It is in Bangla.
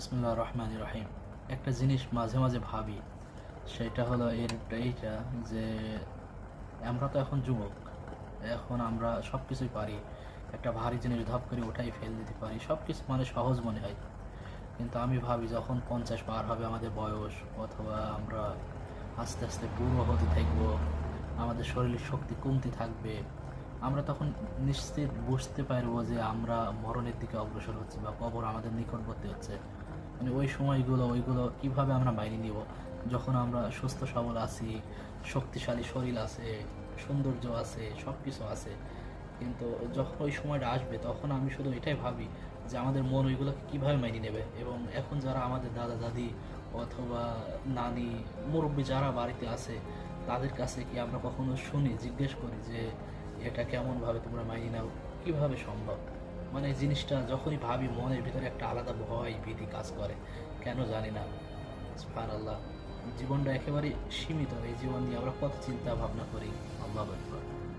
বিসমুল্লাহ রহমান রহিম। একটা জিনিস মাঝে মাঝে ভাবি, সেটা হলো এর এইটা যে আমরা তো এখন যুবক, এখন আমরা সব কিছুই পারি, একটা ভারী জিনিস ধপ করে ওঠাই ফেল দিতে পারি সব কিছু মানে সহজ মনে হয়। কিন্তু আমি ভাবি যখন পঞ্চাশ পার হবে আমাদের বয়স, অথবা আমরা আস্তে আস্তে বুড়ো হতে থাকব, আমাদের শরীরের শক্তি কমতে থাকবে, আমরা তখন নিশ্চিত বুঝতে পারব যে আমরা মরণের দিকে অগ্রসর হচ্ছি বা কবর আমাদের নিকটবর্তী হচ্ছে। মানে ওই সময়গুলো, ওইগুলো কীভাবে আমরা মাইনে নিব? যখন আমরা সুস্থ, সবল আছি, শক্তিশালী শরীর আছে, সৌন্দর্য আছে সব কিছু আছে, কিন্তু যখন ওই সময়টা আসবে, তখন আমি শুধু এটাই ভাবি যে আমাদের মন ওইগুলোকে কীভাবে মাইনে নেবে? এবং এখন যারা আমাদের দাদা, দাদি অথবা নানি, মুরব্বী যারা বাড়িতে আছে, তাদের কাছে কি আমরা কখনো শুনি, জিজ্ঞেস করি যে, এটা কেমনভাবে তোমরা মাইনে নাও? কীভাবে সম্ভব? মানে জিনিসটা যখনই ভাবি মনের ভিতরে একটা আলাদা ভয় ভীতি কাজ করে, কেন জানি না। ফার আল্লাহ জীবনটা একেবারে সীমিত। এই জীবন নিয়ে আমরা কত চিন্তা ভাবনা করি আল্লাহ আকবার